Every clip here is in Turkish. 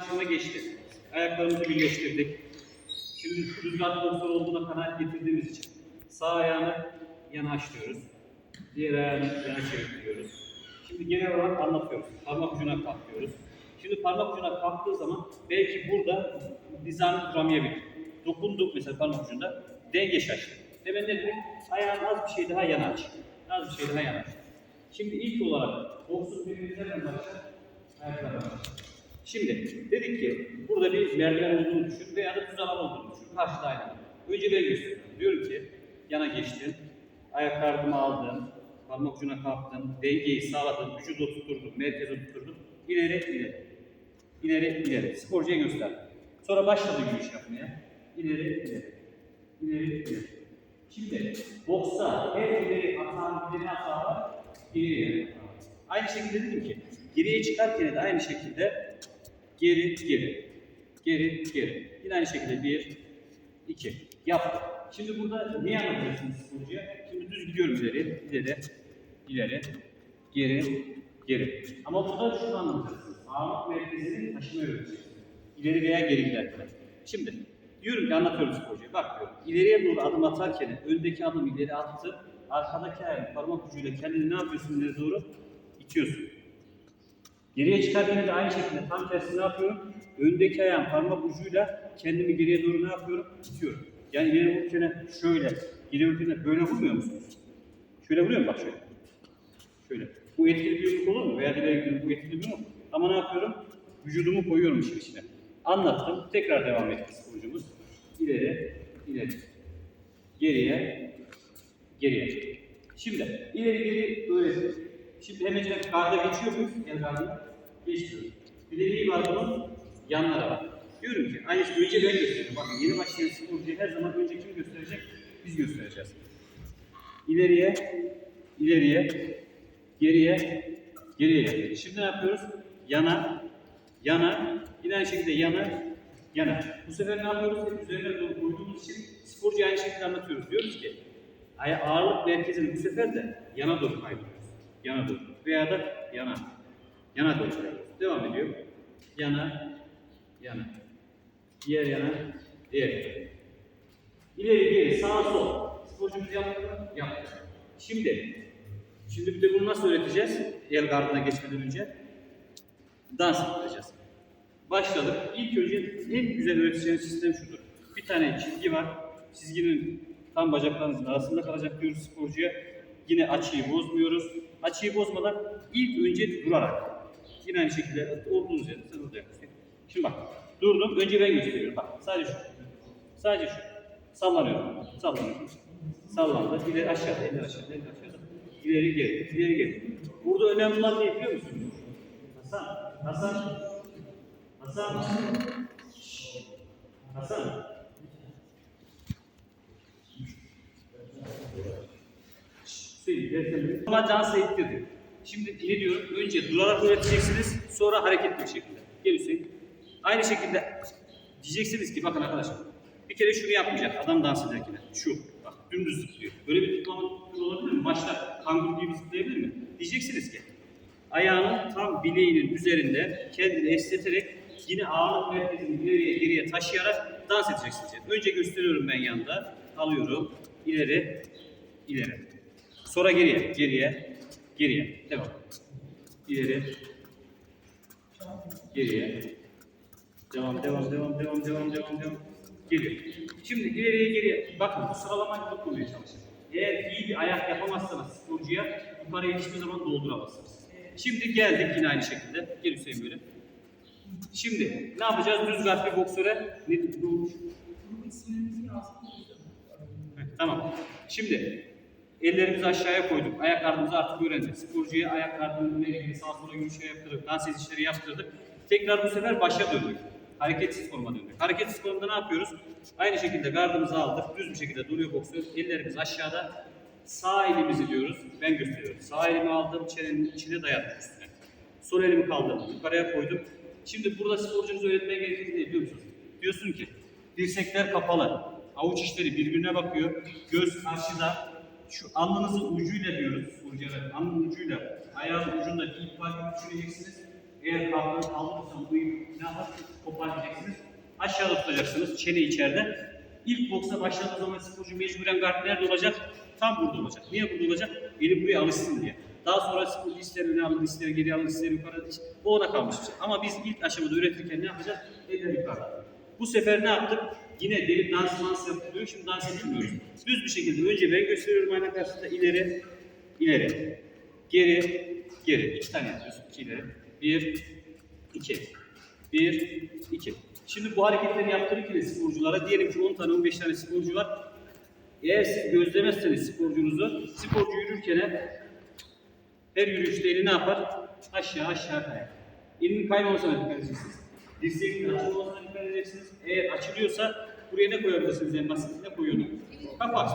aşama geçti. Ayaklarımızı birleştirdik. Şimdi rüzgar boksör olduğuna kanaat getirdiğimiz için sağ ayağını yana açıyoruz. Diğer ayağını yana çeviriyoruz. Şimdi genel olarak anlatıyoruz. Parmak ucuna kalkıyoruz. Şimdi parmak ucuna kalktığı zaman belki burada nizami duramayabilir. Dokunduk mesela parmak ucunda denge şaştı. Hemen ne dedik? Ayağını az bir şey daha yana aç. Az bir şey daha yana aç. Şimdi ilk olarak boksun birbirinden başlar. Ayaklarına başlar. Şimdi dedik ki burada bir merdiven olduğunu düşün veya da alan olduğunu düşün. Karşıda aynı. Önce ben gösteriyorum. Diyorum ki yana geçtin. Ayak kardımı aldın. Parmak ucuna kalktın. Dengeyi sağladın. Vücudu tutturdun. Merkeze tutturdun. İleri ileri. İleri ileri. Sporcuya göster. Sonra başladı yürüyüş yapmaya. İleri ileri. İleri ileri. Şimdi boksta her ileri atan ileri atan var. Var. Aynı şekilde dedim ki geriye çıkarken de aynı şekilde geri geri geri geri. Yine aynı şekilde bir, iki. Yaptık. Şimdi burada neyi anlatıyorsunuz sporcuya? Şimdi düz gidiyorum ileri, ileri, ileri, geri, geri. Ama burada şunu anlatacaksınız. Ağırlık merkezini taşımayı öğreteceksiniz. İleri veya geri giderken. Şimdi diyorum ki anlatıyorum sporcuya. Bak diyorum. İleriye doğru adım atarken öndeki adım ileri attı. Arkadaki ayağın parmak ucuyla kendini ne yapıyorsun ileri doğru? İtiyorsun. Geriye çıkarken de aynı şekilde tam tersi ne yapıyorum? Öndeki ayağım parmak ucuyla kendimi geriye doğru ne yapıyorum? İtiyorum. Yani ileri vururken şöyle, geri vururken böyle vurmuyor musunuz? Şöyle vuruyor mu? Bak şöyle. Şöyle. Bu etkili bir yumruk olur mu? Veya ileri gidiyorum bu etkili bir yumruk. Ama ne yapıyorum? Vücudumu koyuyorum işin içine. Anlattım. Tekrar devam etti sporcumuz. İleri, ileri. Geriye, geriye. Şimdi ileri geri öyle. Şimdi hemen garda geçiyor muyuz? El gardına. Geçiyoruz. Bir de neyi var bunun? Yanlara var. Diyorum ki aynı şey önce ben gösteriyorum. Bakın yeni başlayan sporcuya her zaman önce kim gösterecek? Biz göstereceğiz. İleriye, ileriye, geriye, geriye. Şimdi ne yapıyoruz? Yana, yana, yine aynı şekilde yana, yana. Bu sefer ne yapıyoruz? Hep üzerine doğru koyduğumuz için sporcuya aynı şekilde anlatıyoruz. Diyoruz ki ağırlık merkezini bu sefer de yana doğru kaydırıyoruz. Yana doğru. Veya da yana. Yana kaydırıyoruz. Devam ediyor. Yana, yana. Diğer yana, diğer yana. İleri geri, sağa sol. Sporcumuz yaptı mı? Yaptı. Şimdi, şimdi bir de bunu nasıl öğreteceğiz? El gardına geçmeden önce. Dans ettireceğiz. Başladık. İlk önce en güzel öğreteceğiniz sistem şudur. Bir tane çizgi var. Çizginin tam bacaklarınızın arasında kalacak diyoruz sporcuya. Yine açıyı bozmuyoruz. Açıyı bozmadan ilk önce durarak. Yine aynı şekilde olduğunuz yerde sen orada yapıyorsun. Şimdi bak, durdum. Önce ben gösteriyorum. Bak, sadece şu. Sadece şu. Sallanıyorum. Sallanıyorum. Sallandı. İleri aşağıda, eller aşağıda, eller aşağıda. İleri geri, ileri geri. Burada önemli olan ne biliyor musunuz? Hasan, Hasan, Hasan, Hasan. Sen Ama dans ettirdik. Şimdi ne diyorum? Önce durarak öğreteceksiniz, sonra hareketli bir şekilde. Gel Hüseyin. Aynı şekilde diyeceksiniz ki bakın arkadaşlar. Bir kere şunu yapmayacak adam dans ederken. Şu. Bak dümdüz zıplıyor. Böyle bir zıplama olabilir mi? Başta kanguru gibi zıplayabilir mi? Diyeceksiniz ki ayağının tam bileğinin üzerinde kendini esneterek yine ağırlık merkezini ileriye geriye taşıyarak dans edeceksiniz. Yani önce gösteriyorum ben yanda. Alıyorum. ileri, ileri. Sonra geriye, geriye, geriye. Devam. İleri, geriye. Devam, devam, devam, devam, devam, devam, devam. Geliyor. Şimdi ileriye geriye. Bakın bu sıralamayı tutmaya çalışın. Eğer iyi bir ayak yapamazsanız sporcuya yukarıya hiçbir zaman dolduramazsınız. Şimdi geldik yine aynı şekilde. Gel Hüseyin böyle. Şimdi ne yapacağız? Düz gard bir boksöre ne bu? Tamam. Şimdi ellerimizi aşağıya koyduk. Ayak ardımızı artık öğrendik. Sporcuya ayak ardımızla ilgili sağa sola yürüyüşler yaptırdık. Dans edişleri yaptırdık. Tekrar bu sefer başa döndük. Hareketsiz forma döndük. Hareketsiz formda ne yapıyoruz? Aynı şekilde gardımızı aldık. Düz bir şekilde duruyor boksör. Ellerimiz aşağıda. Sağ elimizi diyoruz. Ben gösteriyorum. Sağ elimi aldım. Çenenin içine dayattım üstüne. Sol elimi kaldırdım. Yukarıya koydum. Şimdi burada sporcunuz öğretmeye gerektiğini ne biliyor musunuz? Diyorsun ki dirsekler kapalı. Avuç içleri birbirine bakıyor. Göz karşıda. Şu alnınızın ucuyla diyoruz sporcuya. Alnın ucuyla ayağın ucunda bir ip var gibi düşüneceksiniz. Eğer kalkın kaldırırsan bu ipi ne yapar? Kopartacaksınız. Aşağıda tutacaksınız. Çene içeride. İlk boksa başladığı zaman sporcu mecburen guard nerede olacak? Tam burada olacak. Niye burada olacak? Eli buraya alışsın diye. Daha sonra sporcu ister alır, ister geri alır, ister yukarı. O ona kalmış bir şey. Ama biz ilk aşamada üretirken ne yapacağız? Eller yukarıda. Bu sefer ne yaptık? Yine deli dans dans yapılıyor. Şimdi dans etmiyoruz. Düz bir şekilde önce ben gösteriyorum ayna karşısında ileri, ileri, geri, geri. İki tane yapıyorsun. İki ileri. Bir, iki. Bir, iki. Şimdi bu hareketleri yaptırırken sporculara diyelim ki 10 tane 15 tane sporcu var. Eğer siz gözlemezseniz sporcunuzu, sporcu yürürken her yürüyüşte eli ne yapar? Aşağı aşağı kayar. Elinin kaymamasına dikkat edeceksiniz. Dirseğin açılmamasına dikkat edeceksiniz. Eğer açılıyorsa buraya ne koyabilirsiniz basit? Ne koyuyorsunuz? Kapak.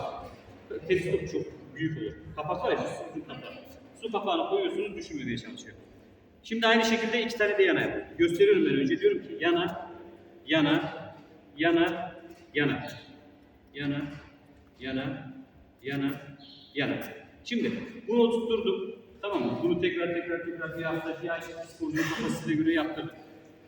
Teleskop çok büyük olur. Kapak var ya, su kapağı. Su kapağını koyuyorsunuz, düşürmemeye çalışıyor. Şimdi aynı şekilde iki tane de yana yapıyorum. Gösteriyorum ben önce. Diyorum ki yana, yana, yana, yana, yana, yana, yana, yana. Şimdi bunu tutturdum. Tamam mı? Bunu tekrar tekrar tekrar bir hafta, bir ay sporcunun kafasına göre yaptırdık.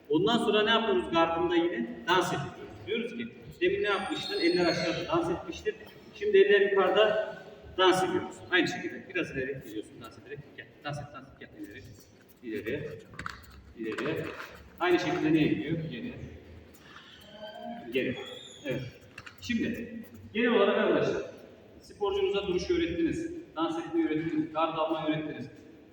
Ondan sonra ne yapıyoruz gardında yine? Dans ediyoruz. Diyoruz ki demin ne yapmıştın? Eller aşağıda dans etmiştir. Şimdi eller yukarıda dans ediyoruz. Aynı şekilde biraz ileri gidiyorsun dans ederek. Gel, dans et, dans et, gel ileri. İleri, ileri. Aynı şekilde neye gidiyor? Geri. Geri. Evet. Şimdi genel olarak arkadaşlar sporcunuza duruş öğrettiniz, dans etmeyi öğrettiniz, gard almayı öğrettiniz.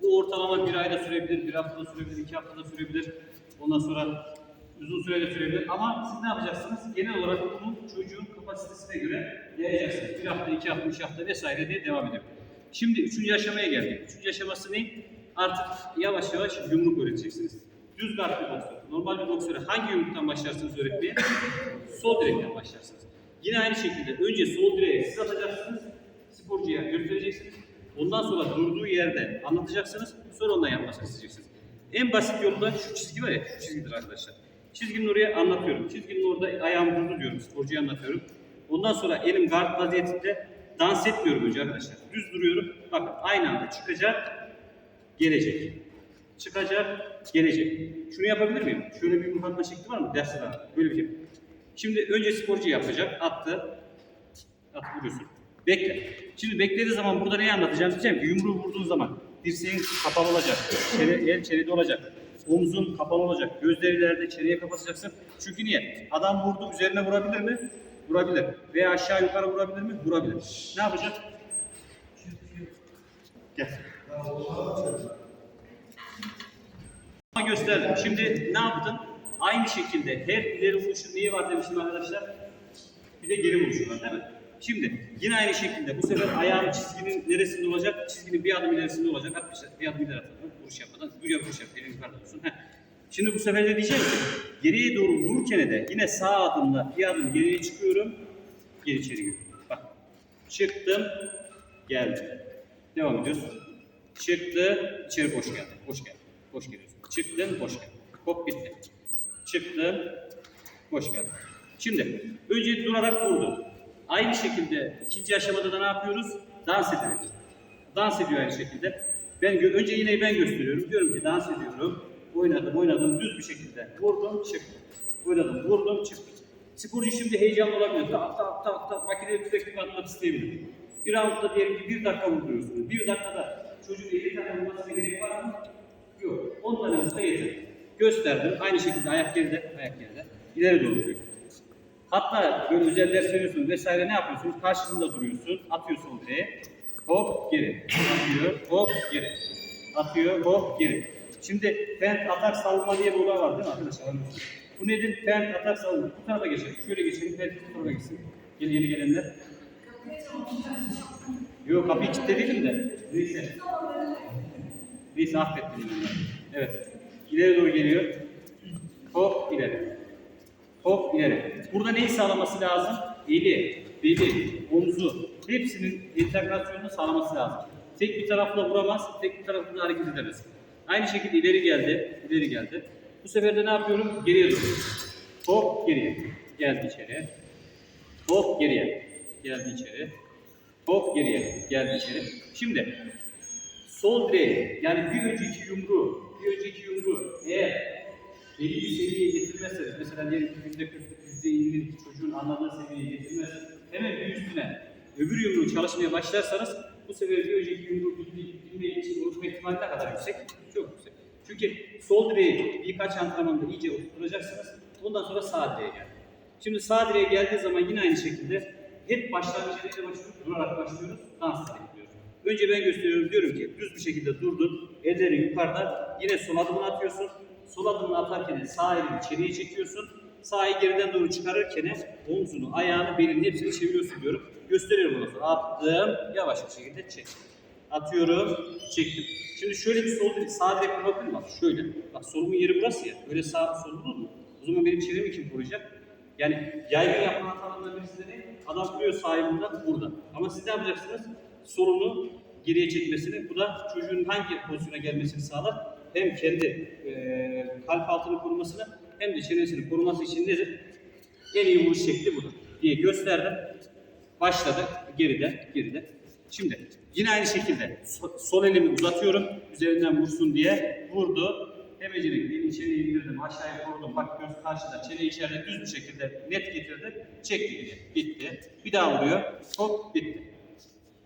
Bu ortalama bir ayda sürebilir, bir haftada sürebilir, iki haftada sürebilir. Ondan sonra uzun sürede sürebilir. Ama siz ne yapacaksınız? Genel olarak bunu çocuğun kapasitesine göre yayacaksınız. Bir hafta, iki hafta, üç hafta vesaire diye devam ediyor. Şimdi üçüncü aşamaya geldik. Üçüncü aşaması ne? Artık yavaş yavaş yumruk öğreteceksiniz. Düz guard bir boksör. Normal bir boksöre hangi yumruktan başlarsınız öğretmeye? Sol direkten başlarsınız. Yine aynı şekilde önce sol direğe siz atacaksınız, sporcuya göstereceksiniz. Ondan sonra durduğu yerde anlatacaksınız, sonra ondan yapmasını isteyeceksiniz. En basit yolu da şu çizgi var ya, şu çizgidir arkadaşlar. Çizginin oraya anlatıyorum. Çizginin orada ayağım durdu diyorum, sporcuya anlatıyorum. Ondan sonra elim guard vaziyetinde dans etmiyorum önce arkadaşlar. Düz duruyorum. Bakın aynı anda çıkacak, gelecek. Çıkacak, gelecek. Şunu yapabilir miyim? Şöyle bir yumruk atma şekli var mı? Derste. Böyle bir şey. Şimdi önce sporcu yapacak. Attı. At vuruyorsun. Bekle. Şimdi beklediği zaman burada neyi anlatacağım? Diyeceğim ki yumruğu vurduğun zaman dirseğin kapalı olacak. Çene, el çenede olacak. Omzun kapalı olacak. Gözleri ileride çeneye kapatacaksın. Çünkü niye? Adam vurdu üzerine vurabilir mi? Vurabilir. Veya aşağı yukarı vurabilir mi? Vurabilir. Ne yapacak? Gel. Gösterdim. Şimdi ne yaptım? Aynı şekilde her ileri vuruşun neyi var demiştim arkadaşlar? Bir de geri vuruşu var değil mi? Şimdi yine aynı şekilde bu sefer ayağım çizginin neresinde olacak? Çizginin bir adım ilerisinde olacak. Arkadaşlar bir adım ileri atalım. Vuruş yapmadan. Buraya vuruş yap. Elin yukarıda olsun. Heh. Şimdi bu sefer de diyeceğim ki geriye doğru vururken de yine sağ adımla bir adım geriye çıkıyorum. Geri içeri giriyorum. Bak. Çıktım. Geldim. Devam ediyoruz. Çıktı. içeri boş geldi. Boş geldi. Boş geliyorsun. Çıktın. Boş geldi. Hop bitti. Çıktı. Boş geldi. Şimdi önce durarak vurdu. Aynı şekilde ikinci aşamada da ne yapıyoruz? Dans ediyoruz. Dans ediyor aynı şekilde. Ben önce yine ben gösteriyorum. Diyorum ki dans ediyorum. Oynadım, oynadım düz bir şekilde. Vurdum, çıktım. Oynadım, vurdum, çıktım. Sporcu şimdi heyecanlı olabilir. Tak tak tak tak makineye sürekli atmak isteyebilir. Bir roundda diyelim ki bir dakika vuruyorsunuz. Bir dakikada çocuğun 50 tane vurmasına gerek var mı? Yok. 10 tane vursa yeter. Gösterdim. Aynı şekilde ayak geride, ayak geride. İleri doğru. Hatta böyle özel ders vesaire ne yapıyorsunuz? Karşısında duruyorsun, atıyorsun direğe. Hop geri. Atıyor, hop geri. Atıyor, hop geri. Şimdi fent atak savunma diye bir olay var değil mi arkadaşlar? Bu nedir? Fent atak savunma. Bu tarafa geçelim. Şöyle geçelim. Fent bu tarafa geçsin. Yeni yeni gelenler. Yok kapıyı kilitledim de. Neyse. Neyse affettim. Evet. İleri doğru geliyor. Hop ileri. Hop ileri. Burada neyi sağlaması lazım? Eli, beli, omzu hepsinin integrasyonunu sağlaması lazım. Tek bir tarafla vuramaz, tek bir tarafla hareket edemez. Aynı şekilde ileri geldi, ileri geldi. Bu sefer de ne yapıyorum? Geriye doğru. Hop geriye. Geldi içeri. Hop geriye. Geldi içeri. Hop geriye. Geldi içeri. Şimdi sol direği yani bir önceki yumruğu bir önceki yumruğu eğer belli bir seviyeye getirmezseniz, mesela diyelim ki yüzde kırk, yüzde elli çocuğun anladığı seviyeye getirmez, hemen bir üstüne öbür yumruğu çalışmaya başlarsanız bu sefer bir önceki yumruğu bilmeyi için unutma ihtimali ne kadar yüksek? Çok yüksek. Çünkü sol direği birkaç antrenmanda iyice oturtacaksınız. Ondan sonra sağ direğe gel. Şimdi sağ direğe geldiği zaman yine aynı şekilde hep başlangıç neyle başlıyoruz? Durarak başlıyoruz, dansla gidiyoruz. Önce ben gösteriyorum, diyorum ki düz bir şekilde durdun, ellerin yukarıda, yine sol adımını atıyorsun. Sol adımını atarken sağ elini içeriye çekiyorsun. Sağ eli geriden doğru çıkarırken omzunu, ayağını, belini hepsini çeviriyorsun diyorum. Gösteriyorum ondan sonra. Attım, yavaş bir şekilde çek. Atıyorum, çektim. Şimdi şöyle bir sol sağ direk bırakın bak şöyle. Bak solumun yeri burası ya. Böyle sağ sol mu? O zaman benim çevremi kim koruyacak? Yani yaygın yapılan hatalarından birisi de ne? Adam duruyor sahibinde burada. Ama siz ne yapacaksınız? Solunu geriye çekmesini, bu da çocuğun hangi pozisyona gelmesini sağlar? Hem kendi eee kalp altını korumasını hem de çenesini koruması için nedir? En iyi vuruş şekli budur diye gösterdim. Başladık. Geride, geride. Şimdi yine aynı şekilde so- sol elimi uzatıyorum. Üzerinden vursun diye. Vurdu. Hemecilik elini içeriye indirdim. Aşağıya korudum. Bak göz karşıda. Çene içeride düz bir şekilde net getirdi. Çekti geriye. Bitti. Bir daha vuruyor. Hop bitti.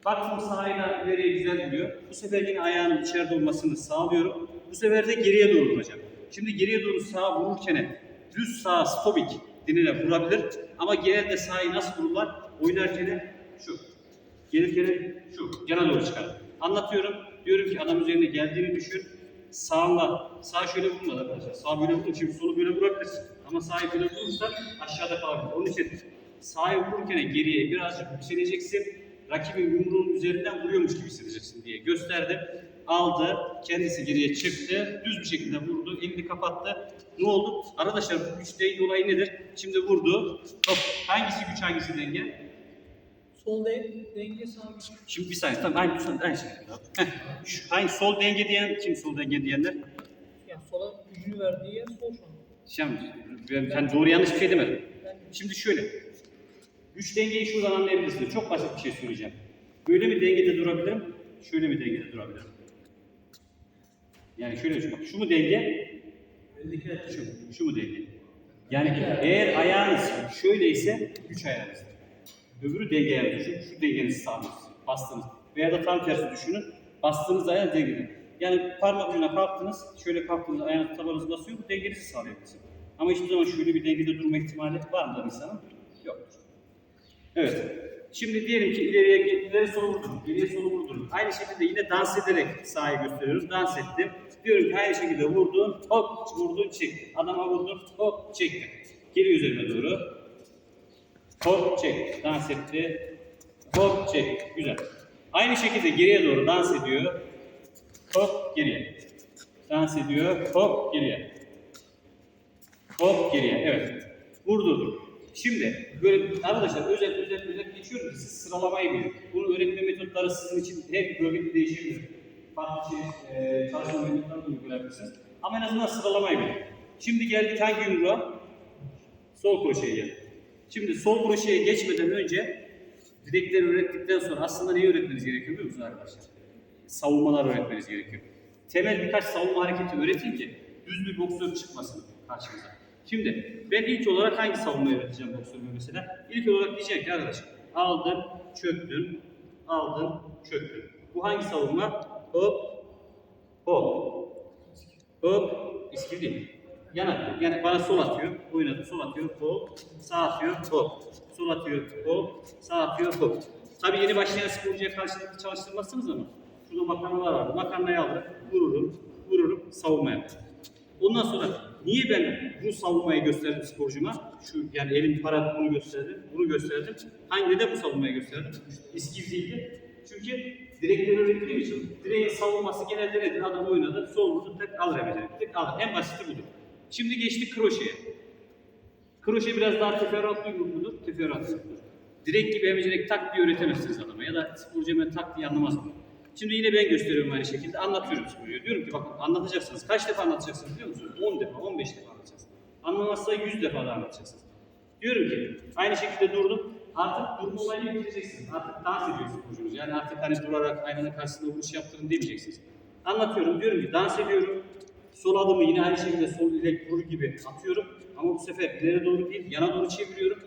Baktım sahayla ileriye güzel vuruyor. Bu sefer yine ayağının içeride olmasını sağlıyorum. Bu sefer de geriye doğru vuracağım. Şimdi geriye doğru sağ vururken düz sağ stopik denilen vurabilir. Ama genelde sahayı nasıl vururlar? Oynarken şu. Gelirken şu. Yana doğru çıkar. Anlatıyorum. Diyorum ki adam üzerine geldiğini düşün. Sağla. Sağ şöyle vurmadı arkadaşlar. Sağ böyle vurun. Şimdi solu böyle vurabilirsin. Ama sağı böyle vurursan aşağıda kalabilir. Onun için sağı vururken geriye birazcık yükseleceksin. Rakibin yumruğun üzerinden vuruyormuş gibi hissedeceksin diye gösterdim. Aldı, kendisi geriye çıktı, düz bir şekilde vurdu, elini kapattı. Ne oldu? Arkadaşlar bu güç denge olayı nedir? Şimdi vurdu, hop, hangisi güç hangisi denge? Sol de, denge sağ güç. Şimdi bir saniye, tamam aynı, aynı, aynı şey. Heh, şu, hangi sol denge diyen, kim sol denge diyenler? Yani sola gücünü verdiği yer sol şu an. Şimdi ben, ben doğru yanlış bir şey demedim. Ben Şimdi şöyle. Güç dengeyi şuradan anlayabilirsiniz. Çok basit bir şey söyleyeceğim. Böyle mi dengede durabilirim? Şöyle mi dengede durabilirim? Yani şöyle düşün. Şu mu denge? Şu, şu mu denge? Yani eğer ayağınız şöyleyse güç ayağınızdır. Öbürü denge ayağı düşün. Şu dengenizi sağlıyorsunuz. Bastınız. Veya da tam tersi düşünün. Bastığınız ayağınız dengeli. Yani parmak ucuna kalktınız. Şöyle kalktınız ayağınız tabanınızı basıyor. Bu dengenizi sağlayabilirsiniz. Ama hiçbir zaman şöyle bir dengede durma ihtimali var mıdır insanın? Yok. Evet. Şimdi diyelim ki ileriye ileri solu vurdum, geriye solu vurdum. Aynı şekilde yine dans ederek sahayı gösteriyoruz. Dans ettim. Diyorum ki aynı şekilde vurdun, hop vurdun, çek. Adama vurdun, hop çekti. Geri üzerine doğru. Hop çek. Dans etti. Hop çek. Güzel. Aynı şekilde geriye doğru dans ediyor. Hop geriye. Dans ediyor. Hop geriye. Hop geriye. Evet. Vurdurdum. Şimdi böyle arkadaşlar özel özel özel geçiyorum siz sıralamayı bilin. Bunu öğretme metotları sizin için her bölgede değişebilir. Farklı şey, e, çalışma metotlarını da uygulayabilirsiniz. Ama en azından sıralamayı bilin. Şimdi geldik hangi yumruğa? Sol kroşeye. Şimdi sol kroşeye geçmeden önce direkleri öğrettikten sonra aslında neyi öğretmeniz gerekiyor biliyor musunuz arkadaşlar? Savunmalar öğretmeniz gerekiyor. Temel birkaç savunma hareketi öğretin ki düz bir boksör çıkmasın karşımıza. Şimdi ben ilk olarak hangi savunmayı öğreteceğim boksörüme mesela? İlk olarak diyeceğim ki arkadaş aldın, çöktün, aldın, çöktün. Bu hangi savunma? Hop, hop, hop, iskil değil. Yan atıyor. Yani bana sol atıyor, oynadı, sol atıyor, hop, sağ atıyor, hop, sol atıyor, hop, sağ atıyor, hop. Tabii yeni başlayan sporcuya karşılıklı çalıştırmazsınız ama şurada makarnalar var. Makarnayı alır, vururum, vururum, savunma yapar. Ondan sonra niye ben bu savunmayı gösterdim sporcuma? Şu yani elim para bunu gösterdim, bunu gösterdim. Hangi de bu savunmayı gösterdim? İskiz değildi. Çünkü direkleri öğrettiğim için direğin savunması genelde nedir? Adam oynadı, sol vurdu, tek alır hemen. Tek alır. En basiti budur. Şimdi geçtik kroşeye. Kroşe biraz daha teferruatlı yumrukludur, teferruatsızdır. Direkt gibi hemecilik tak diye öğretemezsiniz adama ya da sporcu hemen tak diye anlamaz bunu. Şimdi yine ben gösteriyorum aynı şekilde, anlatıyorum sporcuya. Diyorum ki bakın anlatacaksınız. Kaç defa anlatacaksınız biliyor musunuz? 10 defa, 15 defa anlatacaksınız. Anlamazsa 100 defa da anlatacaksınız. Diyorum ki aynı şekilde durdum. Artık durma olayını bitireceksiniz. Artık dans ediyor sporcunuz. Yani artık hani durarak aynanın karşısında vuruş yaptırın demeyeceksiniz. Anlatıyorum. Diyorum ki dans ediyorum. Sol adımı yine aynı şekilde sol ilek vurur gibi atıyorum. Ama bu sefer ileri doğru değil, yana doğru çeviriyorum.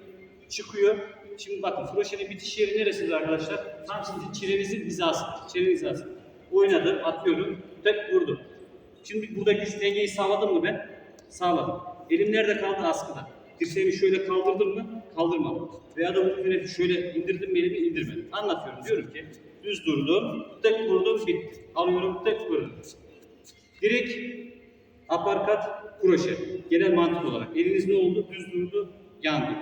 Çıkıyor. Şimdi bakın kroşenin bitiş yeri neresidir arkadaşlar? Tam şimdi çenenizin hizası. Çenenin hizası. Oynadım, atıyorum, tek vurdum. Şimdi burada güç dengeyi sağladım mı ben? Sağladım. Elim nerede kaldı? Askıda. Dirseğimi şöyle kaldırdım mı? Kaldırmadım. Veya da bu üzerine şöyle indirdim mi elimi indirmedim. Anlatıyorum. Diyorum ki düz durdum, tek vurdum, bitti. Alıyorum, tek vurdum. Direkt aparkat, kroşe. Genel mantık olarak. Eliniz ne oldu? Düz durdu, yandı.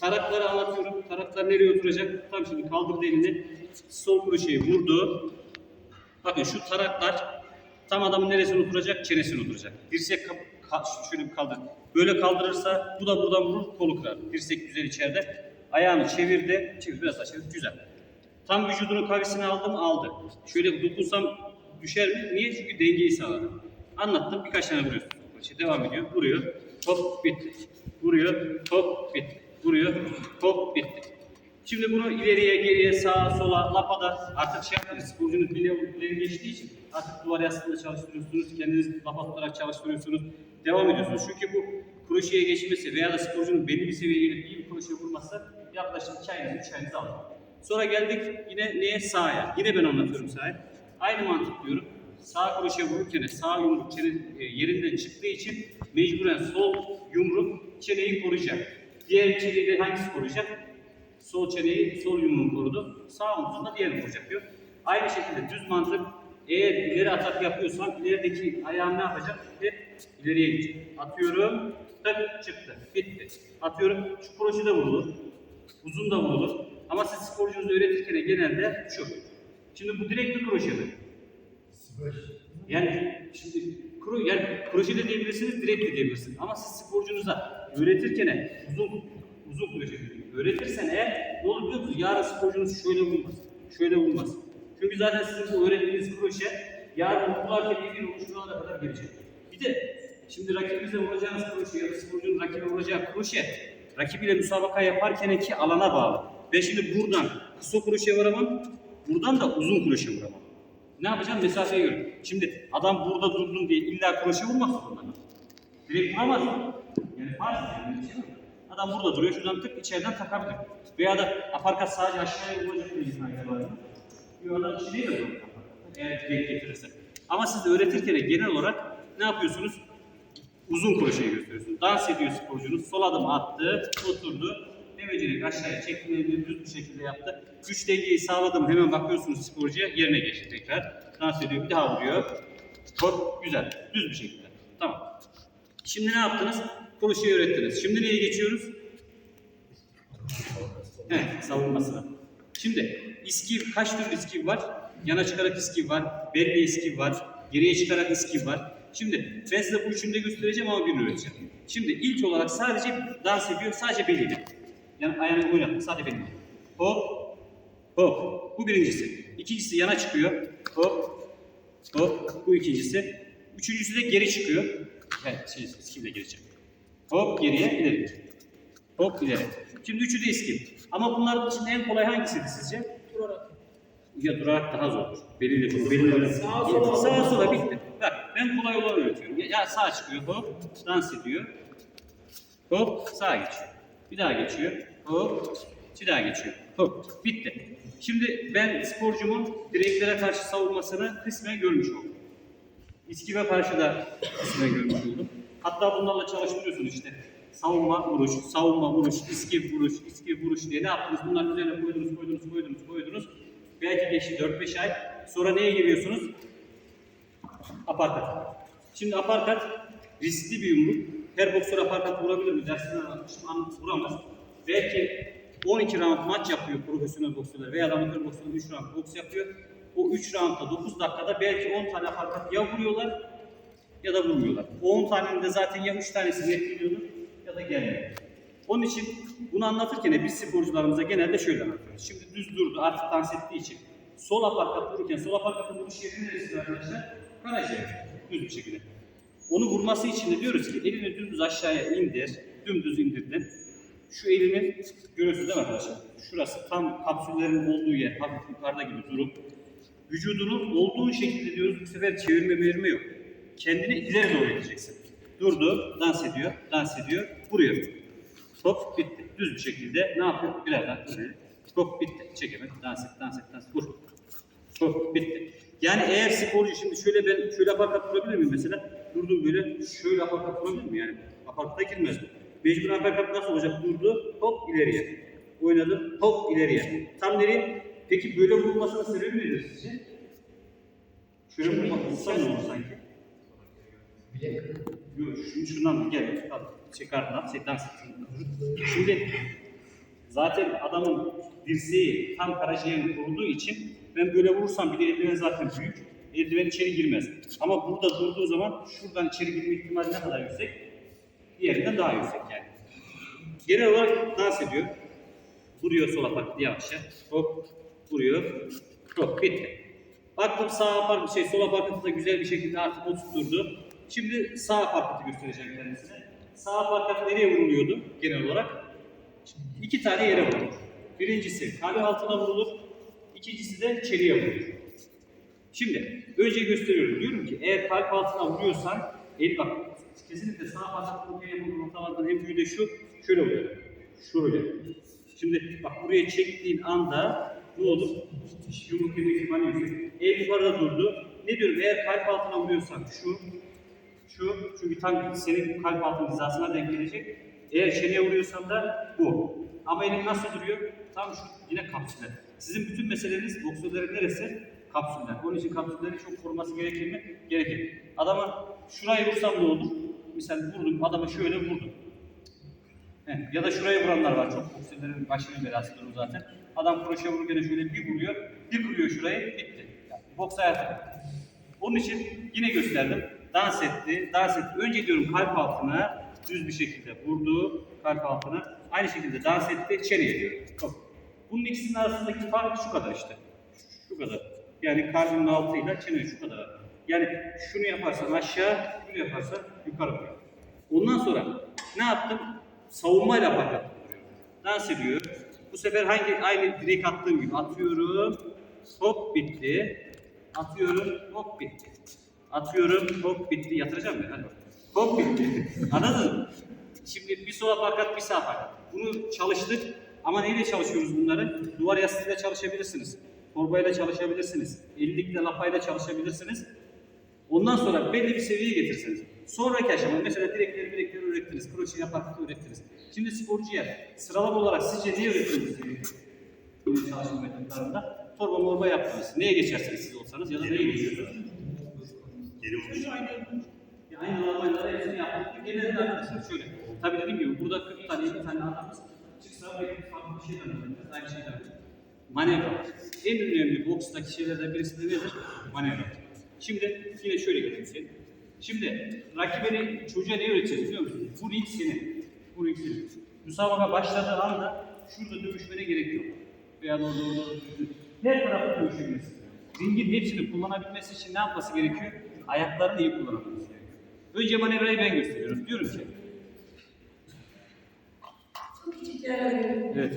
Tarakları anlatıyorum. Taraklar nereye oturacak? Tam şimdi kaldırdı elini. Sol kroşeyi vurdu. Bakın şu taraklar tam adamın neresine oturacak? Çenesine oturacak. Dirsek şöyle bir kaldır. Böyle kaldırırsa bu da buradan vurur, kolu kırar. Dirsek güzel içeride. Ayağını çevirdi. Çevir biraz daha çevir. Güzel. Tam vücudunun kavisini aldım, aldı. Şöyle dokunsam düşer mi? Niye? Çünkü dengeyi sağladı. Anlattım. Birkaç tane vuruyorsun. İşte devam ediyor. Vuruyor. Hop bitti. Vuruyor. Hop bitti. Vuruyor. Hop bitti. Şimdi bunu ileriye, geriye, sağa, sola, lapada artık şey yaptınız. Sporcunuz ileri geçtiği için artık duvar yastığında çalıştırıyorsunuz. Kendiniz lapa tutarak çalıştırıyorsunuz. Devam ediyorsunuz. Çünkü bu kroşeye geçmesi veya da sporcunun belli bir seviyeye gelip iyi bir kroşe vurmazsa yaklaşık 2 ayınızı 3 ayınızı alır. Sonra geldik yine neye? Sağa. Yine ben anlatıyorum sağa. Aynı mantık diyorum. Sağ kroşe vururken sağ yumruk çene, e, yerinden çıktığı için mecburen sol yumruk çeneyi koruyacak. Diğer çeneyi de hangisi koruyacak? Sol çeneyi, sol yumruğunu korudu. Sağ omzunda diğerini koruyacak diyor. Aynı şekilde düz mantık eğer ileri atak yapıyorsam ilerideki ayağım ne yapacak? Hep ileriye gidecek. Atıyorum, tık çıktı, bitti. Atıyorum, şu kroşe de vurulur, uzun da vurulur. Ama siz sporcunuzu öğretirken genelde şu. Şimdi bu direkt bir kroşe mi? Yani şimdi kro, yani proje de diyebilirsiniz, direkt de diyebilirsiniz. Ama siz sporcunuza öğretirken uzun uzun proje öğretirsen eğer ne olur? Yarın sporcunuz şöyle vurmaz, şöyle vurmaz. Çünkü zaten sizin bu öğrettiğiniz proje yarın vurularken emin olun şuralara kadar gelecek. Bir de şimdi rakibinize vuracağınız proje ya da sporcunun rakibe vuracağı proje rakibiyle müsabaka yaparken ki alana bağlı. Ben şimdi buradan kısa kroşe vuramam, buradan da uzun kroşe vuramam. Ne yapacağım? Mesafeye göre. Şimdi adam burada durdum diye illa kroşe vurmak zorunda mı? Direkt vuramaz? Yani farz yani. bir şey? Adam burada duruyor, şuradan tık içeriden takabilir. Veya da aparkat sadece aşağıya vuracak bir insan var mı? Bir oradan içeriye de vurur. Eğer denk getirirse. Ama siz öğretirken genel olarak ne yapıyorsunuz? Uzun kroşeyi gösteriyorsunuz. Dans ediyor sporcunuz. Sol adım attı, oturdu. Demecilik aşağıya çektiğini düz bir şekilde yaptı. Güç dengeyi sağladım. Hemen bakıyorsunuz sporcuya yerine geçti tekrar. Dans ediyor, bir daha vuruyor. Çok güzel, düz bir şekilde. Tamam. Şimdi ne yaptınız? Kroşeyi öğrettiniz. Şimdi neye geçiyoruz? Evet, savunmasına. Şimdi iskiv, kaç tür iskiv var? Yana çıkarak iskiv var, belli iskiv var, geriye çıkarak iskiv var. Şimdi ben size bu üçünü de göstereceğim ama birini öğreteceğim. Şimdi ilk olarak sadece dans ediyor, sadece belliyle. Yani ayağını oynatın, sadece belliyle. Hop, hop. Bu birincisi. İkincisi yana çıkıyor. Hop, hop. Bu ikincisi. Üçüncüsü de geri çıkıyor. Evet, şey, iskiv de geri çıkıyor. Hop, geriye, ileri. Hop, ileri. Şimdi üçü de iskiv. Ama bunların içinde en kolay hangisiydi sizce? Durarak. Ya durarak daha zordur. Belirli konu. Belirli öyle. Sağa sola. Sağa sola bitti. Bak ben kolay olanı öğretiyorum. Ya, sağa çıkıyor hop dans ediyor. Hop sağa geçiyor. Bir daha geçiyor. Hop bir daha geçiyor. Hop bitti. Şimdi ben sporcumun direklere karşı savunmasını kısmen görmüş oldum. İskive karşı da kısmen görmüş oldum. Hatta bunlarla çalıştırıyorsun işte. Savunma vuruş, savunma vuruş, iskiv vuruş, iskiv vuruş diye ne yaptınız? Bunların üzerine koydunuz, koydunuz, koydunuz, koydunuz. Belki geçti 4-5 ay. Sonra neye giriyorsunuz? Aparkat. Şimdi aparkat riskli bir yumruk. Her boksör aparkat vurabilir mi? Dersini anlatmıştım ama vuramaz. Belki 12 round maç yapıyor profesyonel boksörler veya amatör boksörler 3 round boks yapıyor. O 3 roundda 9 dakikada belki 10 tane aparkat ya vuruyorlar ya da vurmuyorlar. O 10 tanenin de zaten ya 3 tanesi net gidiyordur ya da gelmiyor. Onun için bunu anlatırken biz sporcularımıza genelde şöyle anlatıyoruz. Şimdi düz durdu artık dans ettiği için. Sol aparkat vururken sol aparkatın vuruş yeri neresi arkadaşlar? Karaciğer. Düz bir şekilde. Onu vurması için de diyoruz ki elini dümdüz aşağıya indir. Dümdüz indirdin. Şu elini görüyorsunuz değil mi arkadaşlar? Şurası tam kapsüllerin olduğu yer. Hafif yukarıda gibi durup vücudunu olduğu şekilde diyoruz bu sefer çevirme mevirme yok. Kendini ileri doğru iteceksin. Durdu, dans ediyor, dans ediyor, vuruyor. Top bitti. Düz bir şekilde ne yapıyor? Biraz daha ileri. Top bitti. Çekemedi. Dans et, dans et, dans et. Vur. Top bitti. Yani eğer sporcu şimdi şöyle ben şöyle aparkat vurabilir miyim mesela? Durdum böyle şöyle aparkat vurabilir miyim yani? Aparkata girmez mi? Mecbur aparkat nasıl olacak? Durdu, hop ileriye. Oynadı, hop ileriye. Tam nereye? Peki böyle vurulmasının sebebi nedir sizce? Şöyle vurmak ne olur sanki? Yok, şundan gel. Ardından, çek dans et. Şimdi zaten adamın dirseği tam karaciğerini koruduğu için ben böyle vurursam bir de eldiven zaten büyük. Eldiven içeri girmez. Ama burada durduğu zaman şuradan içeri girme ihtimali ne kadar yüksek? Diğerinden daha yüksek yani. Genel olarak dans ediyor. Vuruyor sola bak yavaşça. Hop vuruyor. Hop bitti. Baktım sağ park şey sola parkı da güzel bir şekilde artık oturtturdu. Şimdi sağ parkı göstereceğim kendisine. Sağ parkı nereye vuruluyordu genel olarak? İki tane yere vurulur. Birincisi kalp altına vurulur. İkincisi de çeliğe vurulur. Şimdi önce gösteriyorum. Diyorum ki eğer kalp altına vuruyorsan el bak kesinlikle sağ parmak vurmaya bu noktalardan en büyüğü de şu. Şöyle vuruyor. Şöyle. Şimdi bak buraya çektiğin anda ne olur? Yumruk yeme ihtimali yüksek. El yukarıda durdu. Ne diyorum? Eğer kalp altına vuruyorsan şu, şu, çünkü tam senin kalp altının hizasına denk gelecek. Eğer çeneye vuruyorsan da bu. Ama elin nasıl duruyor? Tam şu yine kapsüller. Sizin bütün meseleniz boksörlerin neresi? Kapsüller. Onun için kapsülleri çok koruması gerekir mi? Gerekir. Adama şurayı vursam ne olur? Misal vurdum, adama şöyle vurdum. Heh, ya da şuraya vuranlar var. Çok boksörlerin başının belasıdır o zaten. Adam kroşe vururken şöyle bir vuruyor, bir kuruyor şurayı, bitti. Yani boks hayatı. Onun için yine gösterdim. Dans etti, dans etti. Önce diyorum kalp altına düz bir şekilde vurdu kalp altına. Aynı şekilde dans etti, çeneye diyorum. Bak. Bunun ikisinin arasındaki fark şu kadar işte. Şu kadar. Yani kalbin altıyla çene şu kadar. Yani şunu yaparsan aşağı, bunu yaparsan yukarı vuruyor. Ondan sonra ne yaptım? Savunmayla vuruyorum. Dans ediyor. Bu sefer hangi aynı direk attığım gibi atıyorum. Hop bitti. Atıyorum. Hop bitti. Atıyorum. Hop bitti. Yatıracağım ben. Hadi. Hop bitti. Anladın mı? Şimdi bir sola fakat bir sağ fakat. Bunu çalıştık. Ama neyle çalışıyoruz bunları? Duvar yastığıyla çalışabilirsiniz. Torbayla çalışabilirsiniz. Ellikle, lapayla çalışabilirsiniz. Ondan sonra belli bir seviyeye getirirsiniz. Sonraki aşama mesela direkleri direkleri öğrettiniz, kroşe yaparken öğrettiniz. Şimdi sporcuya sıralama olarak sizce ne öğrettiniz? Bu çalışma metotlarında torba morba yaptınız. Neye geçersiniz siz olsanız ya da neye geçiyorsunuz? Geri vuruş. Ya aynı normalde hepsini yaptık. Genelde arkadaşlar şöyle. Tabii dediğim gibi burada 40 tane 50 tane adamız çıksa belki farklı bir şeyler öğreneceğiz. Aynı şeyler öğreneceğiz. Manevra. En önemli bokstaki şeylerden birisi de nedir? Manevra. Şimdi yine şöyle geleyim seni. Şimdi rakibini çocuğa ne öğreteceğiz biliyor musun? Bu ring senin. Bu ring senin. Müsabaka başladığı anda şurada dövüşmene gerek yok. Veya orada orada orada. Her tarafta dövüşebilirsin. Ringin hepsini kullanabilmesi için ne yapması gerekiyor? Ayaklarını iyi kullanması gerekiyor. Önce manevrayı ben gösteriyorum. Diyorum ki. Evet.